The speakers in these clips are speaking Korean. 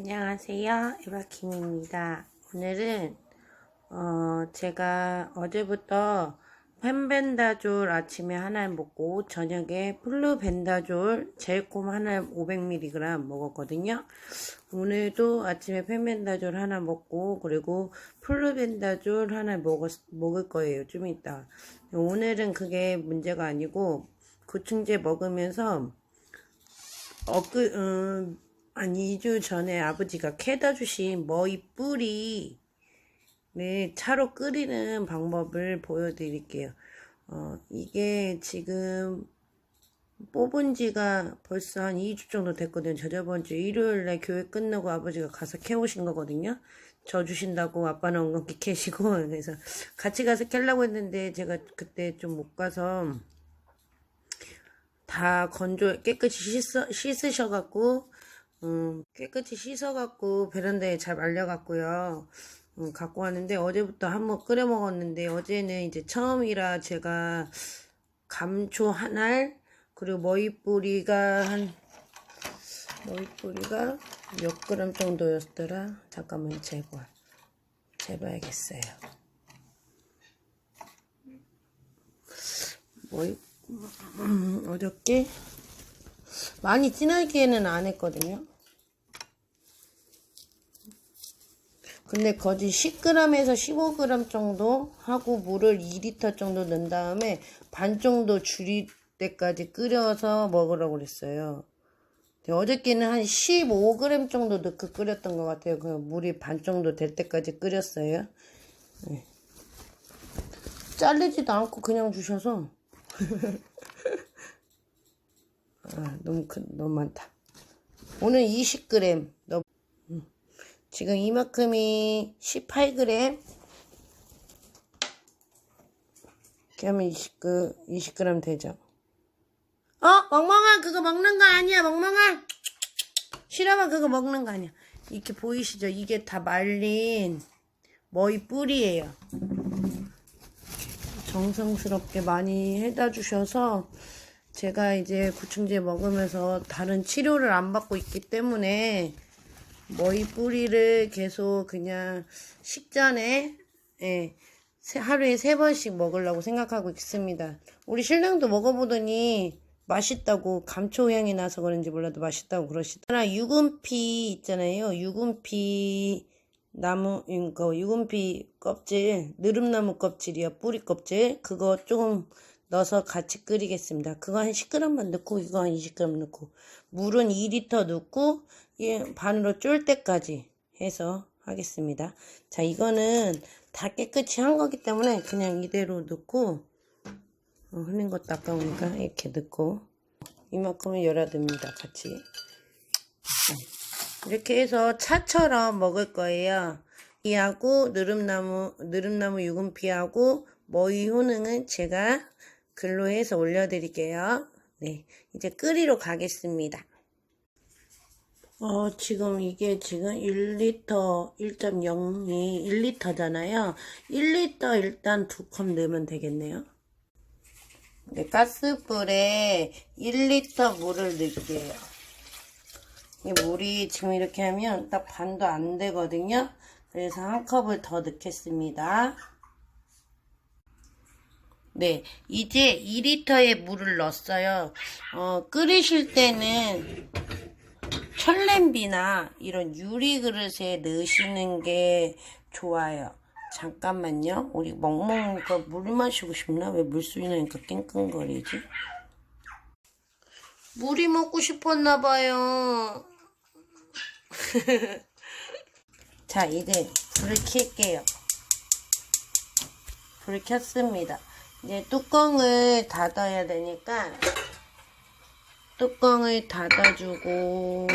안녕하세요. 에바킴입니다. 오늘은 어, 제가 어제부터 펜벤다졸 아침에 하나 먹고 저녁에 플루벤다졸 제일콤 하나 500mg 먹었거든요. 오늘도 아침에 펜벤다졸 하나 먹고 그리고 플루벤다졸 하나 먹었, 먹을 거예요. 좀 이따. 오늘은 그게 문제가 아니고 구충제 먹으면서 엊그 음, 한 2주 전에 아버지가 캐다 주신 머위 뿌리 네, 차로 끓이는 방법을 보여드릴게요. 어, 이게 지금 뽑은 지가 벌써 한 2주 정도 됐거든요. 저 저번 주 일요일날 교회 끝나고 아버지가 가서 캐오신 거거든요. 저 주신다고 아빠는 엉겅퀴 캐시고 그래서 같이 가서 캐려고 했는데 제가 그때 좀 못 가서 다 건조 깨끗이 씻어, 씻으셔갖고 음, 깨끗이 씻어갖고 베란다에 잘 말려갖고요. 음, 갖고 왔는데 어제부터 한번 끓여 먹었는데 어제는 이제 처음이라 제가 감초 한 알, 그리고 머위뿌리가 한, 머위뿌리가 몇 그램 정도였더라? 잠깐만 재봐. 재봐야겠어요. 머위, 음, 어저께 많이 진하게는 안 했거든요. 근데 거의 10g에서 15g 정도 하고 물을 2리터 정도 넣은 다음에 반 정도 줄일 때까지 끓여서 먹으라고 그랬어요. 어저께는 한 15g 정도 넣고 끓였던 것 같아요. 그 물이 반 정도 될 때까지 끓였어요. 네. 잘리지도 않고 그냥 주셔서 아, 너무 큰, 너무 많다. 오늘 20g. 너, 음. 지금 이만큼이 18g. 이렇게 하면 20, 그, 20g 되죠. 어? 멍멍아, 그거 먹는 거 아니야, 멍멍아. 싫어봐, 그거 먹는 거 아니야. 이렇게 보이시죠? 이게 다 말린 머위 뿌리예요. 정성스럽게 많이 해다 주셔서 제가 이제 구충제 먹으면서 다른 치료를 안 받고 있기 때문에 머위 뿌리를 계속 그냥 식전에 예, 하루에 세 번씩 먹으려고 생각하고 있습니다. 우리 신랑도 먹어보더니 맛있다고 감초 향이 나서 그런지 몰라도 맛있다고 그러시더라. 유금피 있잖아요. 유금피 나무, 그 유금피 껍질, 느릅나무 껍질이요. 뿌리 껍질. 그거 조금 넣어서 같이 끓이겠습니다. 그거 한 10g만 넣고 이거 한 20g 넣고 물은 2리터 넣고 예, 반으로 쫄 때까지 해서 하겠습니다. 자 이거는 다 깨끗이 한 거기 때문에 그냥 이대로 넣고 어, 흘린 것도 아까우니까 이렇게 넣고 이만큼은 열어둡니다. 같이 네. 이렇게 해서 차처럼 먹을 거예요. 이하고 느릅나무 느릅나무 유금피하고 머위 효능은 제가 글로 해서 올려드릴게요. 네, 이제 끓이러 가겠습니다. 어, 지금 이게 지금 1리터 1.0이 1리터잖아요. 1리터 일단 두 컵 넣으면 되겠네요. 네, 가스불에 1리터 물을 넣을게요. 이 물이 지금 이렇게 하면 딱 반도 안 되거든요. 그래서 한 컵을 더 넣겠습니다. 네, 이제 2리터의 물을 넣었어요. 어, 끓이실 때는 철냄비나 이런 유리 그릇에 넣으시는 게 좋아요. 잠깐만요. 우리 멍멍이가 물 마시고 싶나? 왜 물소리 나니까 낑낑거리지? 물이 먹고 싶었나 봐요. 자, 이제 불을 켤게요. 불을 켰습니다. 이제 뚜껑을 닫아야 되니까 뚜껑을 닫아주고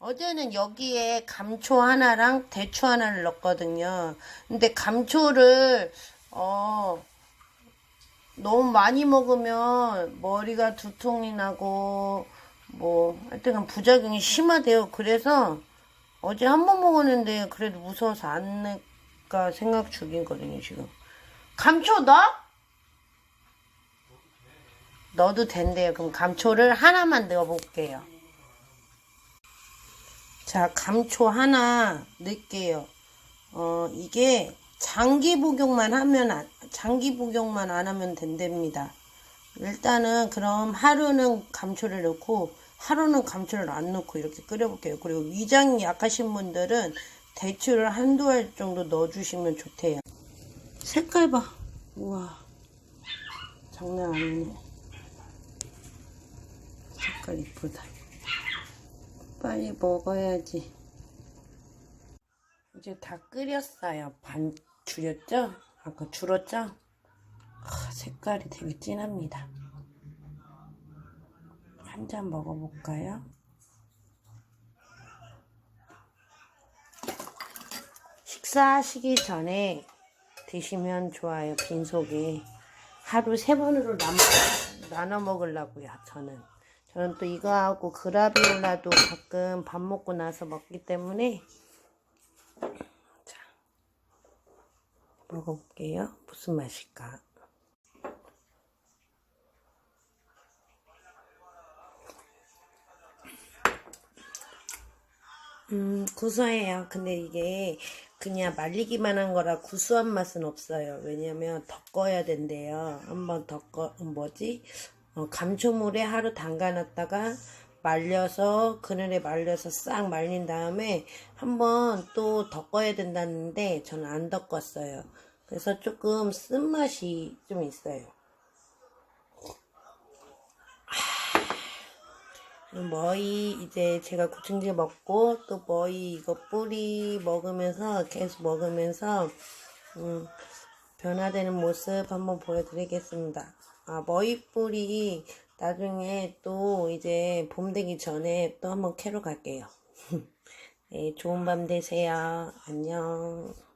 어제는 여기에 감초 하나랑 대추 하나를 넣었거든요. 근데 감초를 어 너무 많이 먹으면 머리가 두통이 나고 뭐 하여튼 부작용이 심하대요. 그래서 어제 한 번 먹었는데 그래도 무서워서 안 낼까 생각 중이거든요 지금. 감초 넣어? 넣어도 된대요. 그럼 감초를 하나만 넣어볼게요. 자, 감초 하나 넣을게요. 어, 이게 장기 복용만 하면, 안- 장기 복용만 안 하면 된답니다. 일단은 그럼 하루는 감초를 넣고, 하루는 감초를 안 넣고 이렇게 끓여볼게요. 그리고 위장이 약하신 분들은 대추를 한두 알 정도 넣어주시면 좋대요. 색깔 봐. 우와. 장난 아니네. 색깔 이쁘다. 빨리 먹어야지. 이제 다 끓였어요. 반 줄였죠? 아까 줄었죠? 아, 색깔이 되게 진합니다. 한 잔 먹어볼까요? 식사하시기 전에 드시면 좋아요. 빈속에. 하루 세 번으로 남, 나눠 먹으려고요. 저는. 저는 또 이거하고 그라비올라도 가끔 밥 먹고 나서 먹기 때문에 자 먹어볼게요. 무슨 맛일까? 음, 구수해요. 근데 이게 그냥 말리기만 한 거라 구수한 맛은 없어요. 왜냐면 덮어야 된대요. 한번 덮어, 뭐지? 어, 감초물에 하루 담가놨다가 말려서, 그늘에 말려서 싹 말린 다음에 한번 또 덮어야 된다는데 저는 안 덮었어요. 그래서 조금 쓴맛이 좀 있어요. 머위 이제 제가 고충제 먹고 또 머위 이거 뿌리 먹으면서 계속 먹으면서 음, 변화되는 모습 한번 보여드리겠습니다. 아 머위 뿌리 나중에 또 이제 봄 되기 전에 또 한번 캐러 갈게요. 네, 좋은 밤 되세요. 안녕.